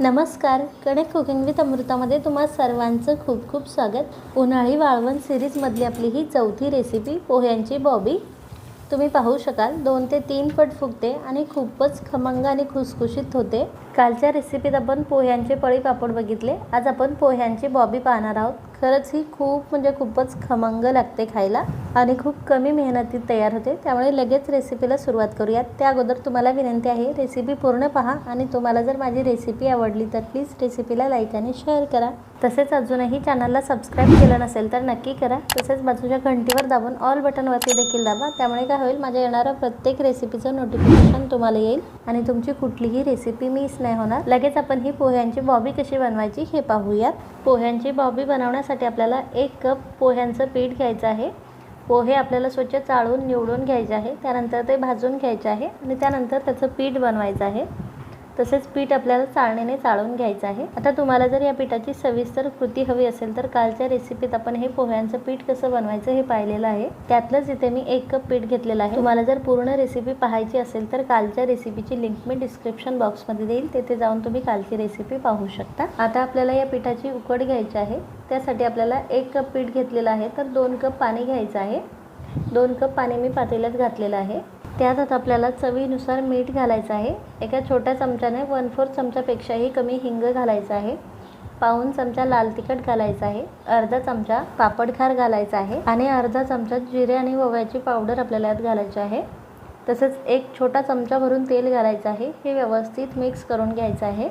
नमस्कार. कणिक cooking with अमृतामध्ये तुम्हा सर्वांचं खूप खूप स्वागत. उन्हाळी वाळवण सिरीजमधली आपली ही चौथी रेसिपी पोह्यांची बॉबी. तुम्ही पाहू शकाल दोन ते तीन पट फुगते आणि खूपच खमंग आणि खुसखुशीत होते. कालच्या रेसिपीत आपण पोह्यांचे पळी पापड बघितले. आज आपण पोह्यांची बॉबी पाहणार आहोत. खरंच ही खूप म्हणजे खूपच खमंग लागते खायला आणि खूप कमी मेहनतीत तयार होते. त्यामुळे लगेच रेसिपीला सुरुवात करूयात. त्या अगोदर तुम्हाला विनंती आहे रेसिपी पूर्ण पहा आणि तुम्हाला जर माझी रेसिपी आवडली तर प्लीज रेसिपीला लाईक आणि शेअर करा. तसेच अजूनही चॅनलला सबस्क्राईब केलं नसेल तर नक्की करा. तसेच बाजूच्या घंटीवर दाबून ऑल बटनवरती देखील दाबा. त्यामुळे काय होईल माझ्या येणाऱ्या प्रत्येक रेसिपीचं नोटिफिकेशन तुम्हाला येईल. आणि तुमची कुठलीही रेसिपी मिस नाही होणार. लगेच आपण ही पोह्यांची बॉबी कशी बनवायची हे पाहूयात. पोह्यांची बॉबी बनवण्यासाठी आपल्याला एक कप पोह्यांचं पीठ घ्यायचं आहे. पोहे आपल्याला स्वच्छ चाळून निवडून घ्यायचे आहे. त्यानंतर ते भाजून घ्यायचे आहे आणि त्यानंतर त्याचं पीठ बनवायचं आहे. तसेच पीठ आपल्याला चाळणीने चाळून घ्यायचं आहे. आता तुम्हाला जर या पिठाची सविस्तर कृती हवी असेल तर कालच्या रेसिपीत आपण हे पोह्यांचं पीठ कसं बनवायचं हे पाहिलेलं आहे. त्यातलंच इथे मी एक कप पीठ घेतलेलं आहे. तुम्हाला जर पूर्ण रेसिपी पाहायची असेल तर कालच्या रेसिपीची लिंक मी डिस्क्रिप्शन बॉक्समध्ये देईल. तेथे जाऊन तुम्ही कालची रेसिपी पाहू शकता. आता आपल्याला या पिठाची उकड घ्यायची आहे. त्यासाठी आपल्याला एक कप पीठ घेतलेलं आहे. तर दोन कप पाणी घ्यायचं आहे. दोन कप पाणी मी पातेल्यात घातलेलं आहे. त्यात आता आपल्याला चवीनुसार मीठ घालायचं आहे. एका छोट्या चमच्याने वन फोर्थ चमच्यापेक्षाही कमी हिंग घालायचं आहे. पाऊन चमचा लाल तिखट घालायचा आहे. अर्धा चमचा पापडखार घालायचा आहे. आणि अर्धा चमचा जिरे आणि ओव्याची पावडर आपल्याला यात घालायची आहे. तसंच एक छोटा चमचा भरून तेल घालायचं आहे. हे व्यवस्थित मिक्स करून घ्यायचं आहे.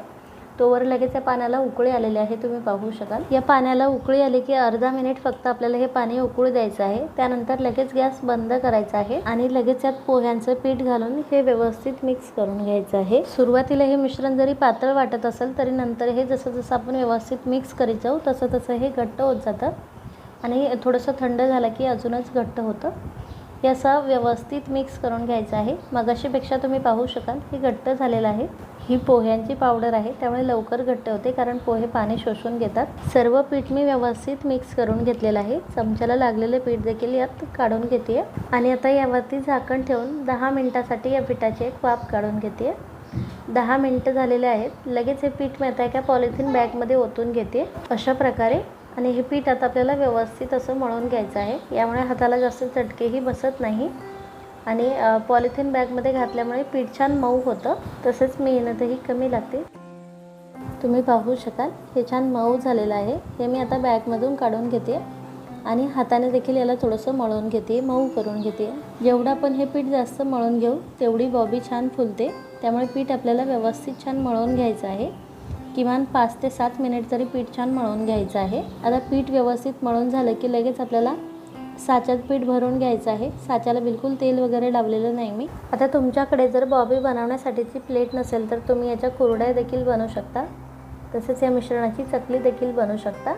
तोवर लगेच या पाण्याला उकळी आलेली आहे तुम्ही पाहू शकाल. या पाण्याला उकळी आली की अर्धा मिनिट फक्त आपल्याला हे पाणी उकळू द्यायचं आहे. त्यानंतर लगेच गॅस बंद करायचा आहे आणि लगेच यात पोह्यांचं पीठ घालून हे व्यवस्थित मिक्स करून घ्यायचं आहे. सुरुवातीला हे मिश्रण जरी पातळ वाटत असेल तरी नंतर हे जसं जसं आपण व्यवस्थित मिक्स करीत जाऊ तसं तसं हे घट्ट होत जातं. आणि थोडंसं थंड झालं की अजूनच घट्ट होतं. हे असं व्यवस्थित मिक्स करून घ्यायचं आहे. मगाशीपेक्षा तुम्ही पाहू शकाल हे घट्ट झालेलं आहे. ही पोह्यांची पावडर आहे त्यामुळे लवकर घट्ट होते कारण पोहे पाणी शोषून घेतात. सर्व पीठ मी व्यवस्थित मिक्स करून घेतलेलं आहे. चमच्याला लागलेले पीठ देखील यात काढून घेते. आणि आता यावरती झाकण ठेवून दहा मिनटासाठी या पिठाची एक वाफ काढून घेते. दहा मिनटं झालेले आहेत. लगेच हे पीठ मी आता एका पॉलिथिन बॅगमध्ये ओतून घेते. अशा प्रकारे. आणि हे पीठ आता आपल्याला व्यवस्थित असं मळून घ्यायचं आहे. यामुळे हाताला जास्त चटकेही बसत नाही. आणि पॉलिथिन बॅगमध्ये घातल्यामुळे पीठ छान मऊ होतं. तसेच मेहनतही कमी लागते. तुम्ही पाहू शकाल हे छान मऊ झालेलं आहे. हे मी आता बॅगमधून काढून घेते. आणि हाताने देखील याला थोडंसं मळून घेते मऊ करून घेते. जेवढं आपण हे पीठ जास्त मळून घेऊ तेवढी बॉबी छान फुलते. त्यामुळे पीठ आपल्याला व्यवस्थित छान मळून घ्यायचं आहे. किमान पाच ते सात मिनिट तरी पीठ छान मळून घ्यायचं आहे. आता पीठ व्यवस्थित मळून झालं की लगेच आपल्याला साच्यात पीठ भरून घ्यायचं आहे. साच्याला बिलकुल तेल वगैरे लावलेलं नाही मी. आता तुमच्याकडे जर बॉबी बनवण्यासाठीची प्लेट नसेल तर तुम्ही याच्या कुरड्या देखील बनवू शकता. तसेच या मिश्रणाची चकली देखील बनवू शकता.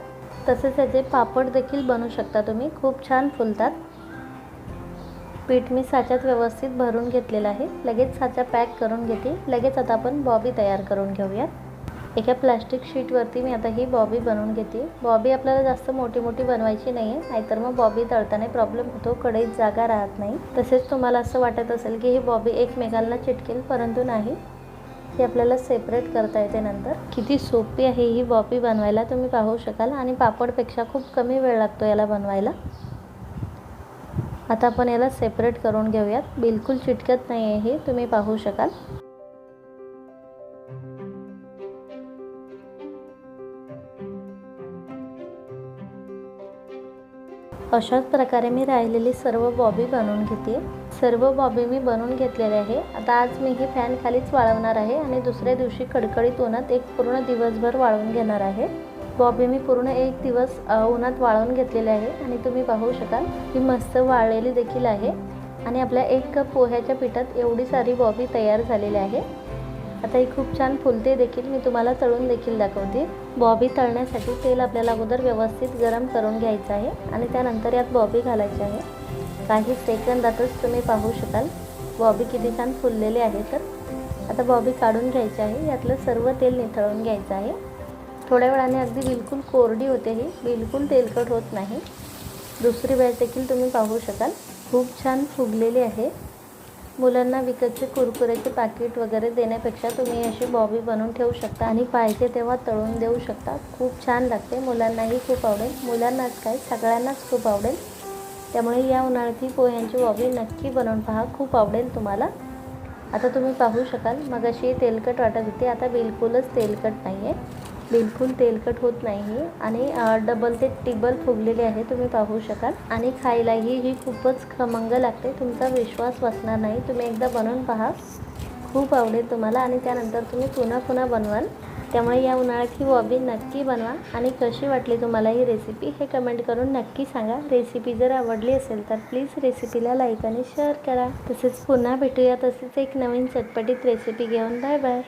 तसेच याचे पापड देखील बनवू शकता तुम्ही. खूप छान फुलतात. पीठ मी साच्यात व्यवस्थित भरून घेतलेलं आहे. लगेच साचा पॅक करून घेते. लगेच आता आपण बॉबी तयार करून घेऊयात. एका प्लास्टिक शीटवरती मी आता ही बॉबी बनवून घेते. बॉबी आपल्याला जास्त मोठी मोठी बनवायची नाही आहे नाहीतर मग बॉबी तळताना प्रॉब्लेम होतो. कढईत जागा राहत नाही. तसेच तुम्हाला असं वाटत असेल की ही बॉबी एकमेकांना चिटकेल परंतु नाही. ती आपल्याला सेपरेट करता येते नंतर. किती सोपी आहे ही बॉबी बनवायला तुम्ही पाहू शकाल. आणि पापडपेक्षा खूप कमी वेळ लागतो याला बनवायला. आता आपण याला सेपरेट करून घेऊयात. बिलकुल चिटकत नाही आहे हे तुम्ही पाहू शकाल. अशाच प्रकारे मी राहिलेली सर्व बॉबी बनवून घेते. सर्व बॉबी मी बनवून घेतलेले आहे. आता आज मी ही फॅन खालीच वाळवणार आहे आणि दुसऱ्या दिवशी कडकडीत उन्हात एक पूर्ण दिवसभर वाळवून घेणार आहे. बॉबी मी पूर्ण एक दिवस उन्हात वाळवून घेतलेले आहे आणि तुम्ही पाहू शकाल ही मस्त वाळलेली देखील आहे. आणि आपल्या एक कप पोह्याच्या पिठात एवढी सारी बॉबी तयार झालेली आहे. आता ही खूप छान फुलते देखील. मी तुम्हाला तळून देखील दाखवते. बॉबी तळण्यासाठी तेल आपल्याला अगोदर व्यवस्थित गरम करून घ्यायचं आहे आणि त्यानंतर यात बॉबी घालायची आहे. काही सेकंदातच तुम्ही पाहू शकाल. बॉबी किती छान फुललेले आहे तर. आता बॉबी काढून घ्यायची आहे. यातलं सर्व तेल निथळून घ्यायचं आहे. थोड्या वेळाने अगदी बिलकुल कोरडी होते ही. बिलकुल तेलकट होत नाही. दुसरी बॅच देखील तुम्ही पाहू शकाल. खूप छान फुगलेली आहे. मुलांना विकतचे कुरकुरेचे पाकिट वगैरे देण्यापेक्षा तुम्ही अशी बॉबी बनवून ठेवू शकता आणि पाहिजे तेव्हा तळून देऊ शकता. खूप छान लागते. मुलांनाही खूप आवडेल. मुलांनाच काय सगळ्यांनाच खूप आवडेल. त्यामुळे या उन्हाळ्यात ही पोह्यांची बॉबी नक्की बनवून पहा. खूप आवडेल तुम्हाला. आता तुम्ही पाहू शकाल. मग अशी तेलकट वाटत होती. आता बिलकुलच तेलकट नाही आहे बिलकुल तेलकट होत नाही आणि डबल ते टिबल फुगलेले आहे तुम्ही पाहू शकाल. आणि खायलाही ही खूपच खमंग लागते. तुमचा विश्वास बसणार नाही. तुम्ही एकदा बनवून पहा. खूप आवडेल तुम्हाला. आणि त्यानंतर तुम्ही पुन्हा पुन्हा बनवाल. त्यामुळे या उन्हाळ्यात ही बॉबी नक्की बनवा. आणि कशी वाटली तुम्हाला ही रेसिपी हे कमेंट करून नक्की सांगा. रेसिपी जर आवडली असेल तर प्लीज रेसिपीला लाईक आणि शेअर करा. तसेच पुन्हा भेटूया. तसेच एक नवीन चटपटीत रेसिपी घेऊन. Bye bye